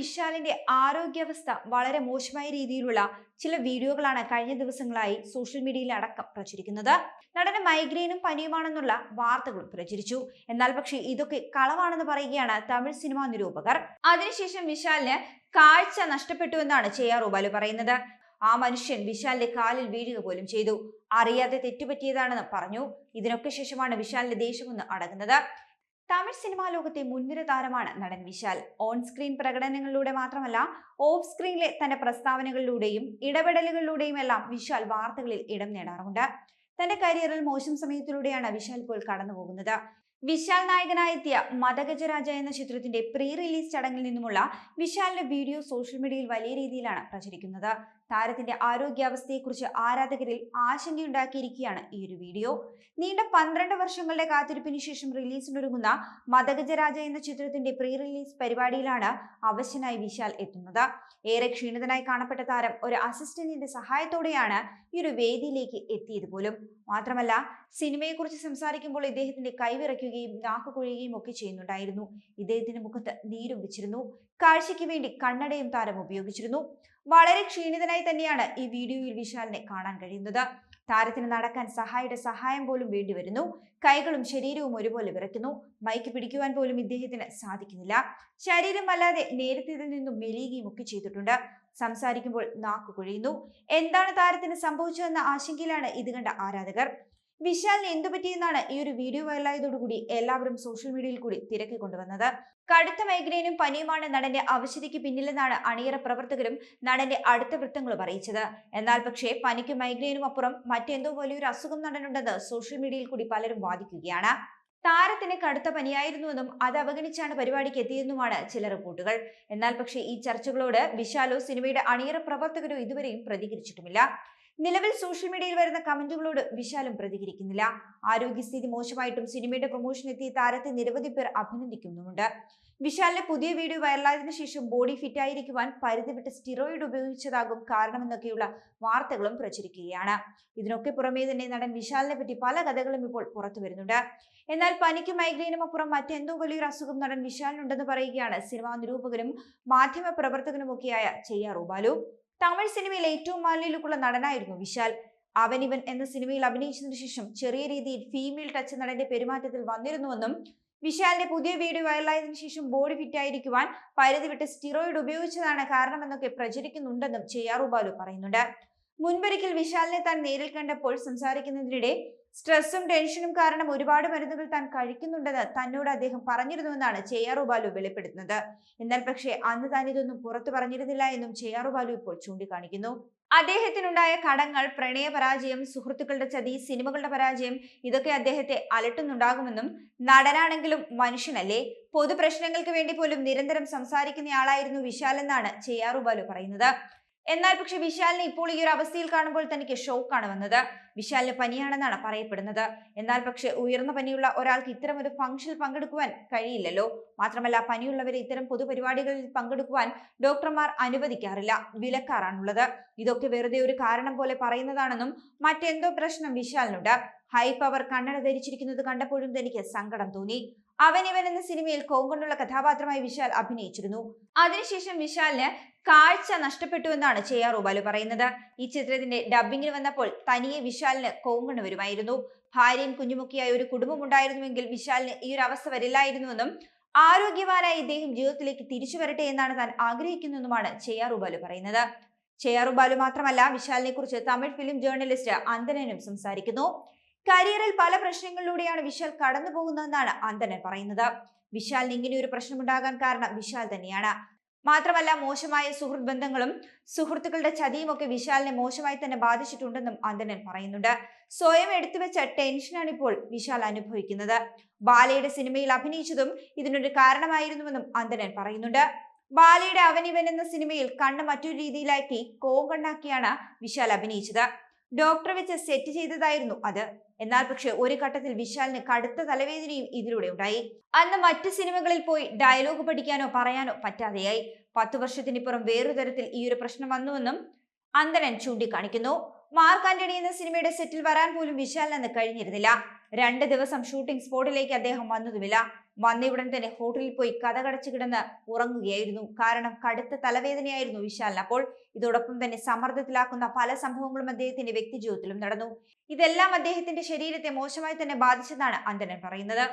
വിശാലിന്റെ ആരോഗ്യാവസ്ഥ വളരെ മോശമായ രീതിയിലുള്ള ചില വീഡിയോകളാണ് കഴിഞ്ഞ ദിവസങ്ങളായി സോഷ്യൽ മീഡിയയിൽ അടക്കം പ്രചരിക്കുന്നത്. നടന് മൈഗ്രെയിനും പനിയുമാണെന്നുള്ള വാർത്തകളും പ്രചരിച്ചു. എന്നാൽ പക്ഷേ ഇതൊക്കെ കളവാണെന്ന് പറയുകയാണ് തമിഴ് സിനിമാ നിരൂപകർ. അതിനുശേഷം വിശാലിന് കാഴ്ച നഷ്ടപ്പെട്ടു എന്നാണ് ചെയ്യാറൂബാലു പറയുന്നത്. ആ മനുഷ്യൻ വിശാലിന്റെ കാലിൽ വീഴുക പോലും ചെയ്തു. അറിയാതെ തെറ്റുപറ്റിയതാണെന്ന് പറഞ്ഞു. ഇതിനൊക്കെ ശേഷമാണ് വിശാലിന്റെ ദേഷ്യമൊന്ന് അടങ്ങുന്നത്. തമിഴ് സിനിമാ ലോകത്തെ മുൻനിര താരമാണ് നടൻ വിശാൽ. ഓൺ സ്ക്രീൻ പ്രകടനങ്ങളിലൂടെ മാത്രമല്ല ഓഫ് സ്ക്രീനിലെ തന്റെ പ്രസ്താവനകളിലൂടെയും ഇടപെടലുകളിലൂടെയും എല്ലാം വിശാൽ വാർത്തകളിൽ ഇടം നേടാറുണ്ട്. തന്റെ കരിയറിൽ മോശം സമയത്തിലൂടെയാണ് വിശാൽ ഇപ്പോൾ കടന്നുപോകുന്നത്. വിശാൽ നായകനായെത്തിയ മതഗജരാജ എന്ന ചിത്രത്തിന്റെ പ്രീ റിലീസ് ചടങ്ങിൽ നിന്നുമുള്ള വിശാലിന്റെ വീഡിയോ സോഷ്യൽ മീഡിയയിൽ വലിയ രീതിയിലാണ് പ്രചരിക്കുന്നത്. താരത്തിന്റെ ആരോഗ്യാവസ്ഥയെക്കുറിച്ച് ആരാധകരിൽ ആശങ്കയുണ്ടാക്കിയിരിക്കുകയാണ് ഈ ഒരു വീഡിയോ. നീണ്ട പന്ത്രണ്ട് വർഷങ്ങളുടെ കാത്തിരിപ്പിന് ശേഷം റിലീസിനൊരുങ്ങുന്ന മതഗജരാജ എന്ന ചിത്രത്തിന്റെ പ്രീ റിലീസ് പരിപാടിയിലാണ് അവശനായി വിശാൽ എത്തുന്നത്. ഏറെ ക്ഷീണിതനായി കാണപ്പെട്ട താരം ഒരു അസിസ്റ്റന്റിന്റെ സഹായത്തോടെയാണ് ഈ ഒരു വേദിയിലേക്ക് എത്തിയത് പോലും. മാത്രമല്ല സിനിമയെക്കുറിച്ച് സംസാരിക്കുമ്പോൾ ഇദ്ദേഹത്തിന്റെ കൈവിറയ്ക്കുകയും നാക്കുകൊഴിയുകയും ഒക്കെ ചെയ്യുന്നുണ്ടായിരുന്നു. ഇദ്ദേഹത്തിന്റെ മുഖത്ത് നീരും വെച്ചിരുന്നു. കാഴ്ചയ്ക്ക് വേണ്ടി കണ്ണടയും താരം ഉപയോഗിച്ചിരുന്നു. വളരെ ക്ഷീണിതനായി തന്നെയാണ് ഈ വീഡിയോയിൽ വിശാലിനെ കാണാൻ കഴിയുന്നത്. താരത്തിന് നടക്കാൻ സഹായിയുടെ സഹായം പോലും വേണ്ടി വരുന്നു കൈകളും ശരീരവും ഒരുപോലെ വിറയ്ക്കുന്നു. മൈക്ക് പിടിക്കുവാൻ പോലും ഇദ്ദേഹത്തിന് സാധിക്കുന്നില്ല. ശരീരം അല്ലാതെ നേരത്തേതിൽ നിന്നും മെലിയുകയും ഒക്കെ ചെയ്തിട്ടുണ്ട്. സംസാരിക്കുമ്പോൾ നാക്കു കുഴിയുന്നു. എന്താണ് താരത്തിന് സംഭവിച്ചതെന്ന ആശങ്കയിലാണ് ഇത് കണ്ട ആരാധകർ. വിശാലിന് എന്തു പറ്റിയെന്നാണ് ഈ ഒരു വീഡിയോ വൈറലായതോടുകൂടി എല്ലാവരും സോഷ്യൽ മീഡിയയിൽ കൂടി തിരക്കി കൊണ്ടുവന്നത്. കടുത്ത മൈഗ്രെയിനും പനിയുമാണ് നടന്റെ അവശതയ്ക്ക് പിന്നിലെന്നാണ് അണിയറ പ്രവർത്തകരും നടന്റെ അടുത്ത വൃത്തങ്ങളും അറിയിച്ചത്. എന്നാൽ പക്ഷേ പനിക്കും മൈഗ്രെയിനും അപ്പുറം മറ്റെന്തോ വലിയൊരു അസുഖം നടനുണ്ടെന്ന് സോഷ്യൽ മീഡിയയിൽ കൂടി പലരും വാദിക്കുകയാണ്. താരത്തിന് കടുത്ത പനിയായിരുന്നുവെന്നും അത് അവഗണിച്ചാണ് പരിപാടിക്ക് എത്തിയെന്നുമാണ് ചില റിപ്പോർട്ടുകൾ. എന്നാൽ പക്ഷേ ഈ ചർച്ചകളോട് വിശാലോ സിനിമയുടെ അണിയറ പ്രവർത്തകരോ ഇതുവരെയും പ്രതികരിച്ചിട്ടുമില്ല. നിലവിൽ സോഷ്യൽ മീഡിയയിൽ വരുന്ന കമന്റുകളോട് വിശാലും പ്രതികരിക്കുന്നില്ല. ആരോഗ്യസ്ഥിതി മോശമായിട്ടും സിനിമയുടെ പ്രൊമോഷൻ എത്തി താരത്തെ നിരവധി പേർ അഭിനന്ദിക്കുന്നുമുണ്ട്. വിശാലിന്റെ പുതിയ വീഡിയോ വൈറലായതിനു ശേഷം ബോഡി ഫിറ്റ് ആയിരിക്കുവാൻ പരിധി വിട്ട് സ്റ്റിറോയിഡ് ഉപയോഗിച്ചതാകും കാരണമെന്നൊക്കെയുള്ള വാർത്തകളും പ്രചരിക്കുകയാണ്. ഇതിനൊക്കെ പുറമേ തന്നെ നടൻ വിശാലിനെ പറ്റി പല കഥകളും ഇപ്പോൾ പുറത്തു വരുന്നുണ്ട്. എന്നാൽ പനിക്കും മൈഗ്രെയിനും അപ്പുറം മറ്റെന്തോ വലിയൊരു അസുഖം നടൻ വിശാലിനുണ്ടെന്ന് പറയുകയാണ് സിനിമാ നിരൂപകനും മാധ്യമ പ്രവർത്തകനുമൊക്കെയായ ചെയ്യാറൂബാലു തമിഴ് സിനിമയിൽ ഏറ്റവും മാലിന്യമുള്ള നടനായിരുന്നു വിശാൽ. അവൻ ഇവൻ എന്ന സിനിമയിൽ അഭിനയിച്ചതിനു ശേഷം ചെറിയ രീതിയിൽ ഫീമെയിൽ ടച്ച് നടന്റെ പെരുമാറ്റത്തിൽ വന്നിരുന്നുവെന്നും വിശാലിന്റെ പുതിയ വീഡിയോ വൈറലായതിനു ശേഷം ബോഡി ഫിറ്റ് ആയിരിക്കുവാൻ പരിധി വിട്ട് സ്റ്റിറോയിഡ് ഉപയോഗിച്ചതാണ് കാരണമെന്നൊക്കെ പ്രചരിക്കുന്നുണ്ടെന്നും ചെയ്യാറുബാലു പറയുന്നുണ്ട്. മുൻപൊരിക്കൽ വിശാലിനെ താൻ നേരിൽ കണ്ടപ്പോൾ സംസാരിക്കുന്നതിനിടെ സ്ട്രെസ്സും ടെൻഷനും കാരണം ഒരുപാട് മരുന്നുകൾ താൻ കഴിക്കുന്നുണ്ടെന്ന് തന്നോട് അദ്ദേഹം പറഞ്ഞിരുന്നുവെന്നാണ് ചെയ്യാറുബാലു വെളിപ്പെടുത്തുന്നത്. എന്നാൽ പക്ഷേ അന്ന് താൻ ഇതൊന്നും പുറത്തു പറഞ്ഞിരുന്നില്ല എന്നും ചെയ്യാറുബാലു ഇപ്പോൾ ചൂണ്ടിക്കാണിക്കുന്നു. അദ്ദേഹത്തിനുണ്ടായ കടങ്ങൾ പ്രണയ പരാജയം സുഹൃത്തുക്കളുടെ ചതി സിനിമകളുടെ പരാജയം ഇതൊക്കെ അദ്ദേഹത്തെ അലട്ടുന്നുണ്ടാകുമെന്നും നടനാണെങ്കിലും മനുഷ്യനല്ലേ? പൊതുപ്രശ്നങ്ങൾക്ക് വേണ്ടി പോലും നിരന്തരം സംസാരിക്കുന്നയാളായിരുന്നു വിശാൽ എന്നാണ് ചെയ്യാറുബാലു പറയുന്നത്. എന്നാൽ പക്ഷെ വിശാലിനെ ഇപ്പോൾ ഈ ഒരു അവസ്ഥയിൽ കാണുമ്പോൾ തനിക്ക് ഷോക്കാണ് വന്നത്. വിശാലിന് പനിയാണെന്നാണ് പറയപ്പെടുന്നത്. എന്നാൽ പക്ഷെ ഉയർന്ന പനിയുള്ള ഒരാൾക്ക് ഇത്തരം ഒരു ഫംഗ്ഷനിൽ പങ്കെടുക്കുവാൻ കഴിയില്ലല്ലോ. മാത്രമല്ല പനിയുള്ളവരെ ഇത്തരം പൊതുപരിപാടികളിൽ പങ്കെടുക്കുവാൻ ഡോക്ടർമാർ അനുവദിക്കാറില്ല. വിലക്കാറാണുള്ളത്. ഇതൊക്കെ വെറുതെ ഒരു കാരണം പോലെ പറയുന്നതാണെന്നും മറ്റെന്തോ പ്രശ്നം വിശാലിനുണ്ട്. ഹൈ പവർ കണ്ണട ധരിച്ചിരിക്കുന്നത് കണ്ടപ്പോഴും തനിക്ക് സങ്കടം തോന്നി. അവൻ ഇവൻ എന്ന സിനിമയിൽ കോങ്കണ്ണുള്ള കഥാപാത്രമായി വിശാൽ അഭിനയിച്ചിരുന്നു. അതിനുശേഷം വിശാലിന് കാഴ്ച നഷ്ടപ്പെട്ടു എന്നാണ് ഉപാലു പറയുന്നത്. ഈ ചിത്രത്തിന്റെ ഡബിങ്ങിൽ വന്നപ്പോൾ തനിയെ വിശാലിന് കോങ്കണ്ണ് വരുമായിരുന്നു. ഭാര്യയും കുഞ്ഞുമൊക്കെയായ ഒരു കുടുംബം ഉണ്ടായിരുന്നുവെങ്കിൽ വിശാലിന് ഈ ഒരു അവസ്ഥ വരില്ലായിരുന്നുവെന്നും ആരോഗ്യവാനായി ഇദ്ദേഹം ജീവിതത്തിലേക്ക് തിരിച്ചു വരട്ടെ എന്നാണ് താൻ ആഗ്രഹിക്കുന്നതെന്നുമാണ് ചെയ്യാർ ചെയ്യാറുബാലു പറയുന്നത്. ചെയ്യാർ ചെയ്യാറുബാലു മാത്രമല്ല വിശാലിനെ കുറിച്ച് തമിഴ് ഫിലിം ജേർണലിസ്റ്റ് അന്തനനും സംസാരിക്കുന്നു. കരിയറിൽ പല പ്രശ്നങ്ങളിലൂടെയാണ് വിശാൽ കടന്നു പോകുന്നതെന്നാണ് അന്തനൻ പറയുന്നത്. വിശാലിന് ഇങ്ങനെ ഒരു പ്രശ്നമുണ്ടാകാൻ കാരണം വിശാൽ തന്നെയാണ്. മാത്രമല്ല മോശമായ സുഹൃത്ത് ബന്ധങ്ങളും സുഹൃത്തുക്കളുടെ ചതിയും ഒക്കെ വിശാലിനെ മോശമായി തന്നെ ബാധിച്ചിട്ടുണ്ടെന്നും അന്തനൻ പറയുന്നുണ്ട്. സ്വയം എടുത്തുവെച്ച ടെൻഷനാണ് ഇപ്പോൾ വിശാൽ അനുഭവിക്കുന്നത്. ബാലയുടെ സിനിമയിൽ അഭിനയിച്ചതും ഇതിനൊരു കാരണമായിരുന്നുവെന്നും അന്തനൻ പറയുന്നുണ്ട്. ബാലയുടെ അവനിവൻ എന്ന സിനിമയിൽ കണ്ണ് മറ്റൊരു രീതിയിലാക്കി കോങ്കണ്ണാക്കിയാണ് വിശാൽ അഭിനയിച്ചത്. ഡോക്ടർ വെച്ച് സെറ്റ് ചെയ്തതായിരുന്നു അത്. എന്നാൽ പക്ഷേ ഒരു ഘട്ടത്തിൽ വിശാലിന് കടുത്ത തലവേദനയും ഇതിലൂടെ ഉണ്ടായി. അന്ന് മറ്റു സിനിമകളിൽ പോയി ഡയലോഗ് പഠിക്കാനോ പറയാനോ പറ്റാതെയായി. പത്തു വർഷത്തിനിപ്പുറം വേറൊരു തരത്തിൽ ഈ ഒരു പ്രശ്നം വന്നുവെന്നും അന്തനൻ ചൂണ്ടിക്കാണിക്കുന്നു. മാർക്ക് ആന്റണി എന്ന സിനിമയുടെ സെറ്റിൽ വരാൻ പോലും വിശാലിന് കഴിഞ്ഞിരുന്നില്ല. രണ്ട് ദിവസം ഷൂട്ടിംഗ് സ്പോട്ടിലേക്ക് അദ്ദേഹം വന്നതുമില്ല. വന്നയുടൻ തന്നെ ഹോട്ടലിൽ പോയി കഥകടച്ചു കിടന്ന് ഉറങ്ങുകയായിരുന്നു. കാരണം കടുത്ത തലവേദനയായിരുന്നു വിശാലിന്. അപ്പോൾ ഇതോടൊപ്പം തന്നെ സമ്മർദ്ദത്തിലാക്കുന്ന പല സംഭവങ്ങളും അദ്ദേഹത്തിന്റെ വ്യക്തി വ്യക്തിജീവിതത്തിലും നടന്നു. ഇതെല്ലാം അദ്ദേഹത്തിന്റെ ശരീരത്തെ മോശമായി തന്നെ ബാധിച്ചതാണ് അന്തരൻ പറയുന്നത്.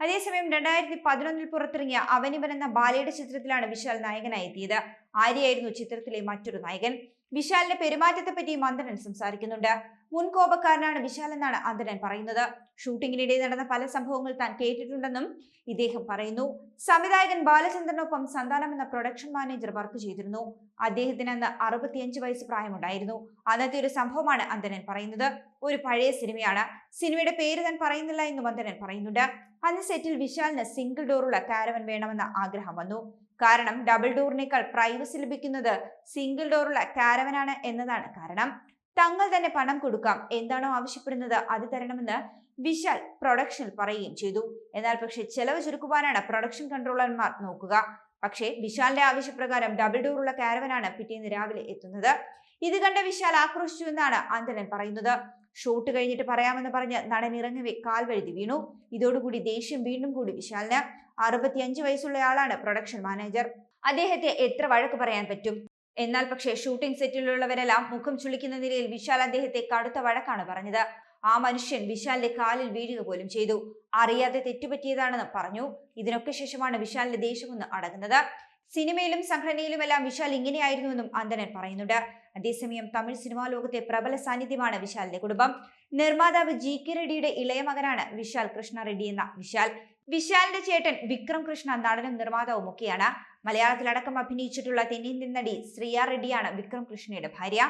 അതേസമയം രണ്ടായിരത്തി പതിനൊന്നിൽ പുറത്തിറങ്ങിയ അവനിവൻ എന്ന ബാലയുടെ ചിത്രത്തിലാണ് വിശാൽ നായകനായി എത്തിയത് ആര്യയായിരുന്നു ചിത്രത്തിലെ മറ്റൊരു നായകൻ. വിശാലിന്റെ പെരുമാറ്റത്തെ പറ്റിയും മന്ദനൻ സംസാരിക്കുന്നുണ്ട്. മുൻകോപക്കാരനാണ് വിശാൽ എന്നാണ് അന്തരൻ പറയുന്നത്. ഷൂട്ടിങ്ങിനിടെ നടന്ന പല സംഭവങ്ങൾ താൻ കേട്ടിട്ടുണ്ടെന്നും ഇദ്ദേഹം പറയുന്നു. സംവിധായകൻ ബാലചന്ദ്രനൊപ്പം സന്താനം എന്ന പ്രൊഡക്ഷൻ മാനേജർ വർക്ക് ചെയ്തിരുന്നു. അദ്ദേഹത്തിന് അന്ന് അറുപത്തിയഞ്ച് വയസ്സ് പ്രായമുണ്ടായിരുന്നു. അന്നത്തെ ഒരു സംഭവമാണ് അന്തരൻ പറയുന്നത്. ഒരു പഴയ സിനിമയാണ്. സിനിമയുടെ പേര് താൻ പറയുന്നില്ല എന്നും അന്തരൻ പറയുന്നുണ്ട്. അന്ന് സെറ്റിൽ വിശാലിന് സിംഗിൾ ഡോറുള്ള കാരവൻ വേണമെന്ന ആഗ്രഹം വന്നു. കാരണം ഡബിൾ ഡോറിനേക്കാൾ പ്രൈവസി ലഭിക്കുന്നത് സിംഗിൾ ഡോറുള്ള കാരവനാണ് എന്നതാണ്. കാരണം തങ്ങൾ തന്നെ പണം കൊടുക്കാം എന്താണോ ആവശ്യപ്പെടുന്നത് അത് തരണമെന്ന് വിശാൽ പ്രൊഡക്ഷനിൽ പറയുകയും ചെയ്തു. എന്നാൽ പക്ഷേ ചെലവ് ചുരുക്കുവാനാണ് പ്രൊഡക്ഷൻ കൺട്രോളർമാർ നോക്കുക. പക്ഷേ വിശാലിന്റെ ആവശ്യപ്രകാരം ഡബിൾ ഡോറുള്ള കാരവനാണ് പിറ്റേന്ന് രാവിലെ എത്തുന്നത്. ഇത് കണ്ട വിശാൽ ആക്രോശിച്ചു എന്നാണ് അന്തരൻ പറയുന്നത്. ഷൂട്ട് കഴിഞ്ഞിട്ട് പറയാമെന്ന് പറഞ്ഞ് നടൻ കാൽ വഴുതി വീണു. ഇതോടുകൂടി ദേഷ്യം വീണ്ടും കൂടി വിശാലിന്. അറുപത്തിയഞ്ച് വയസ്സുള്ളയാളാണ് പ്രൊഡക്ഷൻ മാനേജർ അദ്ദേഹത്തെ എത്ര വഴക്ക് പറയാൻ പറ്റും? എന്നാൽ പക്ഷേ ഷൂട്ടിംഗ് സെറ്റിലുള്ളവരെല്ലാം മുഖം ചുളിക്കുന്ന നിലയിൽ വിശാൽ അദ്ദേഹത്തെ കടുത്ത വഴക്കാണ് പറഞ്ഞത്. ആ മനുഷ്യൻ വിശാലിന്റെ കാലിൽ വീഴുക പോലും ചെയ്തു. അറിയാതെ തെറ്റുപറ്റിയതാണെന്ന് പറഞ്ഞു. ഇതിനൊക്കെ ശേഷമാണ് വിശാലിന്റെ ദേഷ്യമൊന്ന് അടങ്ങുന്നത്. സിനിമയിലും സംഘടനയിലുമെല്ലാം വിശാൽ ഇങ്ങനെയായിരുന്നുവെന്നും അന്തനൻ പറയുന്നുണ്ട്. അതേസമയം തമിഴ് സിനിമാ ലോകത്തെ പ്രബല സാന്നിധ്യമാണ് വിശാലിന്റെ കുടുംബം. നിർമ്മാതാവ് ജി കെ റെഡ്ഡിയുടെ ഇളയ മകനാണ് വിശാൽ കൃഷ്ണ റെഡ്ഡി എന്ന വിശാൽ. വിശാലിന്റെ ചേട്ടൻ വിക്രം കൃഷ്ണ നടനും നിർമ്മാതാവും ഒക്കെയാണ്. മലയാളത്തിലടക്കം അഭിനയിച്ചിട്ടുള്ള തെന്നിന്ത്യൻ നടി ശ്രീയാ റെഡ്ഡിയാണ് വിക്രം കൃഷ്ണയുടെ ഭാര്യ.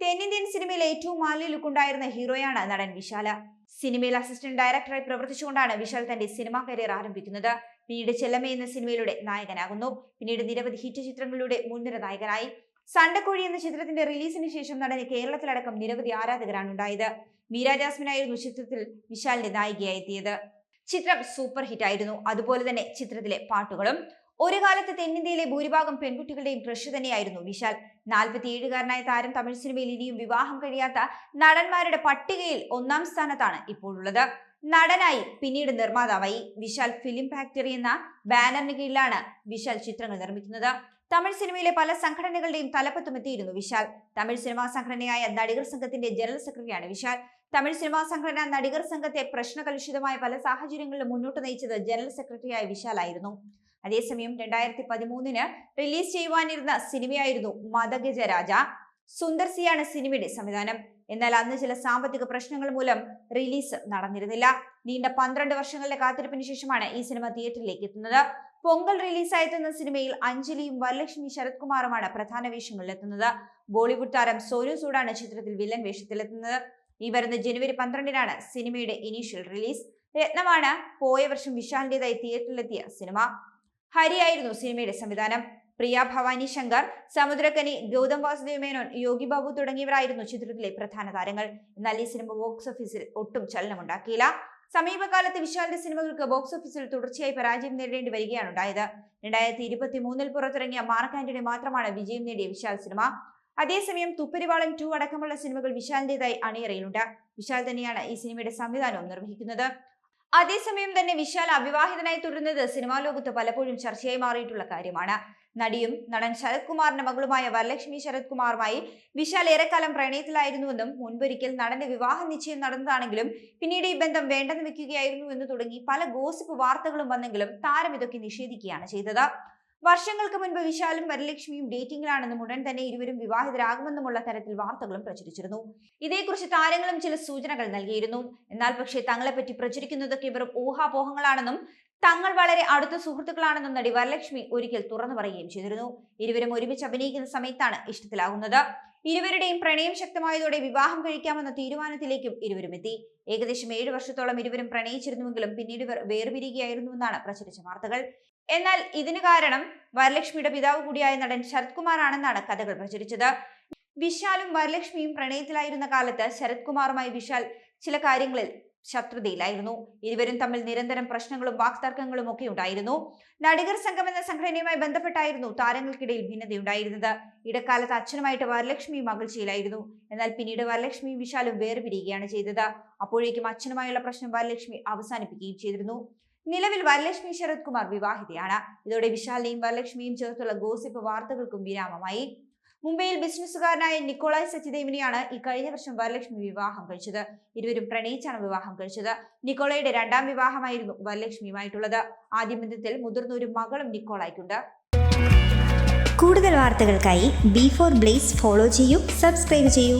തെന്നിന്ത്യൻ സിനിമയിൽ ഏറ്റവും മാലിന്യ ലുക്ക് ഉണ്ടായിരുന്ന ഹീറോയാണ് നടൻ വിശാല. സിനിമയിൽ അസിസ്റ്റന്റ് ഡയറക്ടറായി പ്രവർത്തിച്ചുകൊണ്ടാണ് വിശാൽ തന്റെ സിനിമാ കരിയർ ആരംഭിക്കുന്നത്. പിന്നീട് ചെല്ലമ്മ എന്ന സിനിമയിലൂടെ നായകനാകുന്നു. പിന്നീട് നിരവധി ഹിറ്റ് ചിത്രങ്ങളിലൂടെ മുൻനിര നായകനായി. സണ്ടക്കോഴി എന്ന ചിത്രത്തിന്റെ റിലീസിന് ശേഷം നടന് കേരളത്തിലടക്കം നിരവധി ആരാധകരാണ് ഉണ്ടായത്. മീര ജാസ്മിൻ ചിത്രത്തിൽ വിശാലിന്റെ നായികയായി എത്തിയത്. ചിത്രം സൂപ്പർ ഹിറ്റ് ആയിരുന്നു. അതുപോലെ തന്നെ ചിത്രത്തിലെ പാട്ടുകളും. ഒരു കാലത്ത് തെന്നിന്ത്യയിലെ ഭൂരിഭാഗം പെൺകുട്ടികളുടെയും ക്രഷ് തന്നെയായിരുന്നു വിശാൽ. നാൽപ്പത്തിയേഴുകാരനായ താരം തമിഴ് സിനിമയിൽ ഇനിയും വിവാഹം കഴിയാത്ത നടന്മാരുടെ പട്ടികയിൽ ഒന്നാം സ്ഥാനത്താണ് ഇപ്പോഴുള്ളത്. നടനായി പിന്നീട് നിർമ്മാതാവായി വിശാൽ ഫിലിം ഫാക്ടറി എന്ന ബാനറിന് കീഴിലാണ് വിശാൽ ചിത്രങ്ങൾ നിർമ്മിക്കുന്നത്. തമിഴ് സിനിമയിലെ പല സംഘടനകളുടെയും തലപ്പത്തുമെത്തിയിരുന്നു വിശാൽ. തമിഴ് സിനിമാ സംഘടനയായ നടികർ സംഘത്തിന്റെ ജനറൽ സെക്രട്ടറിയാണ് വിശാൽ. തമിഴ് സിനിമാ സംഘടന നടികർ സംഘത്തെ പ്രശ്നകലുഷിതമായ പല സാഹചര്യങ്ങളിലും മുന്നോട്ട് നയിച്ചത് ജനറൽ സെക്രട്ടറിയായ വിശാലായിരുന്നു. അതേസമയം രണ്ടായിരത്തി പതിമൂന്നിന് റിലീസ് ചെയ്യുവാനിരുന്ന സിനിമയായിരുന്നു മദഗജരാജ സുന്ദർ സിയാണ് സിനിമയുടെ സംവിധാനം. എന്നാൽ അന്ന് ചില സാമ്പത്തിക പ്രശ്നങ്ങൾ മൂലം റിലീസ് നടന്നിരുന്നില്ല. നീണ്ട പന്ത്രണ്ട് വർഷങ്ങളുടെ കാത്തിരിപ്പിന് ശേഷമാണ് ഈ സിനിമ തിയേറ്ററിലേക്ക് എത്തുന്നത്. പൊങ്കൽ റിലീസായെത്തുന്ന സിനിമയിൽ അഞ്ജലിയും വരലക്ഷ്മി ശരത് കുമാറുമാണ് പ്രധാന വേഷങ്ങളിലെത്തുന്നത്. ബോളിവുഡ് താരം സോനു സൂഡാണ് ചിത്രത്തിൽ വില്ലൻ വേഷത്തിലെത്തുന്നത്. ഈ വരുന്ന ജനുവരി പന്ത്രണ്ടിനാണ് സിനിമയുടെ ഇനീഷ്യൽ റിലീസ് രത്നമാണ് പോയ വർഷം വിശാലിന്റേതായി തിയേറ്ററിലെത്തിയ സിനിമ. ഹരിയായിരുന്നു സിനിമയുടെ സംവിധാനം. പ്രിയ ഭവാനി ശങ്കർ സമുദ്രക്കനി ഗൗതം വാസുദേവ് മേനോൻ യോഗി ബാബു തുടങ്ങിയവരായിരുന്നു ചിത്രത്തിലെ പ്രധാന താരങ്ങൾ. എന്നാൽ ഈ സിനിമ ബോക്സ് ഓഫീസിൽ ഒട്ടും ചലനമുണ്ടാക്കിയില്ല. സമീപകാലത്ത് വിശാലിന്റെ സിനിമകൾക്ക് ബോക്സ് ഓഫീസിൽ തുടർച്ചയായി പരാജയം നേരിടേണ്ടി വരികയാണ് ഉണ്ടായത്. രണ്ടായിരത്തി ഇരുപത്തി മൂന്നിൽ പുറത്തിറങ്ങിയ മാർക്ക് ആന്റണി മാത്രമാണ് വിജയം നേടിയ വിശാൽ സിനിമ. അതേസമയം തുപ്പരിവാളൻ ടു അടക്കമുള്ള സിനിമകൾ വിശാലിന്റേതായി അണിയറയിലുണ്ട്. വിശാൽ തന്നെയാണ് ഈ സിനിമയുടെ സംവിധാനവും നിർവഹിക്കുന്നത്. അതേസമയം തന്നെ വിശാൽ അവിവാഹിതനായി തുടരുന്നത് സിനിമാ ലോകത്ത് പലപ്പോഴും ചർച്ചയായി മാറിയിട്ടുള്ള കാര്യമാണ്. നടിയും നടൻ ശരത് കുമാറിന്റെ മകളുമായ വരലക്ഷ്മി ശരത് കുമാറുമായി വിശാൽ ഏറെക്കാലം പ്രണയത്തിലായിരുന്നുവെന്നും മുൻപൊരിക്കൽ നടന്റെ വിവാഹ നിശ്ചയം നടന്നതാണെങ്കിലും പിന്നീട് ഈ ബന്ധം വേണ്ടെന്ന് വെക്കുകയായിരുന്നു എന്ന് തുടങ്ങി പല ഗോസിപ്പ് വാർത്തകളും വന്നെങ്കിലും താരം ഇതൊക്കെ നിഷേധിക്കുകയാണ് ചെയ്തത്. വർഷങ്ങൾക്ക് മുൻപ് വിശാലും വരലക്ഷ്മിയും ഡേറ്റിംഗിലാണെന്നും ഉടൻ തന്നെ ഇരുവരും വിവാഹിതരാകുമെന്നുമുള്ള തരത്തിൽ വാർത്തകളും പ്രചരിച്ചിരുന്നു. ഇതേക്കുറിച്ച് താരങ്ങളും ചില സൂചനകൾ നൽകിയിരുന്നു. എന്നാൽ പക്ഷേ തങ്ങളെപ്പറ്റി പ്രചരിക്കുന്നതൊക്കെ വെറും ഊഹാപോഹങ്ങളാണെന്നും തങ്ങൾ വളരെ അടുത്ത സുഹൃത്തുക്കളാണെന്ന നടി വരലക്ഷ്മി ഒരിക്കൽ തുറന്നു പറയുകയും ചെയ്തിരുന്നു. ഇരുവരും ഒരുമിച്ച് അഭിനയിക്കുന്ന സമയത്താണ് ഇഷ്ടത്തിലാകുന്നത്. ഇരുവരുടെയും പ്രണയം ശക്തമായതോടെ വിവാഹം കഴിക്കാമെന്ന തീരുമാനത്തിലേക്കും ഇരുവരും എത്തി. ഏകദേശം ഏഴു വർഷത്തോളം ഇരുവരും പ്രണയിച്ചിരുന്നുവെങ്കിലും പിന്നീട് ഇവർ വേർപിരിയുകയായിരുന്നുവെന്നാണ് പ്രചരിച്ച വാർത്തകൾ. എന്നാൽ ഇതിന് കാരണം വരലക്ഷ്മിയുടെ പിതാവ് കൂടിയായ നടൻ ശരത് കുമാറാണെന്നാണ് കഥകൾ പ്രചരിച്ചത്. വിശാലും വരലക്ഷ്മിയും പ്രണയത്തിലായിരുന്ന കാലത്ത് ശരത് കുമാറുമായി വിശാൽ ചില കാര്യങ്ങളിൽ ശത്രുതയിലായിരുന്നു. ഇരുവരും തമ്മിൽ നിരന്തരം പ്രശ്നങ്ങളും വാക്തർക്കങ്ങളും ഒക്കെ ഉണ്ടായിരുന്നു. നടികർ സംഘം എന്ന സംഘടനയുമായി ബന്ധപ്പെട്ടായിരുന്നു താരങ്ങൾക്കിടയിൽ ഭിന്നതയുണ്ടായിരുന്നത്. ഇടക്കാലത്ത് അച്ഛനുമായിട്ട് വരലക്ഷ്മിയും അകൽച്ചയിലായിരുന്നു എന്നാൽ പിന്നീട് വരലക്ഷ്മിയും വിശാലും വേർപിരിയുകയാണ് ചെയ്തത്. അപ്പോഴേക്കും അച്ഛനുമായുള്ള പ്രശ്നം വരലക്ഷ്മി അവസാനിപ്പിക്കുകയും ചെയ്തിരുന്നു. നിലവിൽ വരലക്ഷ്മി ശരത് കുമാർ വിവാഹിതയാണ്. ഇതോടെ വിശാലിനെയും വരലക്ഷ്മിയും ചേർത്തുള്ള ഗോസിപ്പ് വാർത്തകൾക്കും വിരാമമായി. മുംബൈയിൽ ബിസിനസ്സുകാരനായ നിക്കോളായ് സച്ചിദേവിനെയാണ് ഇക്കഴിഞ്ഞ കഴിഞ്ഞ വർഷം വരലക്ഷ്മി വിവാഹം കഴിച്ചത്. ഇരുവരും പ്രണയിച്ചാണ് വിവാഹം കഴിച്ചത്. നിക്കോളയുടെ രണ്ടാം വിവാഹമായിരുന്നു വരലക്ഷ്മിയുമായിട്ടുള്ളത്. ആദ്യ ബന്ധത്തിൽ മുതിർന്ന ഒരു മകളും നിക്കോളായ്ക്കുണ്ട്. കൂടുതൽ വാർത്തകൾക്കായി ബി ഫോർ ബ്ലേസ് ഫോളോ ചെയ്യൂ സബ്സ്ക്രൈബ് ചെയ്യൂ.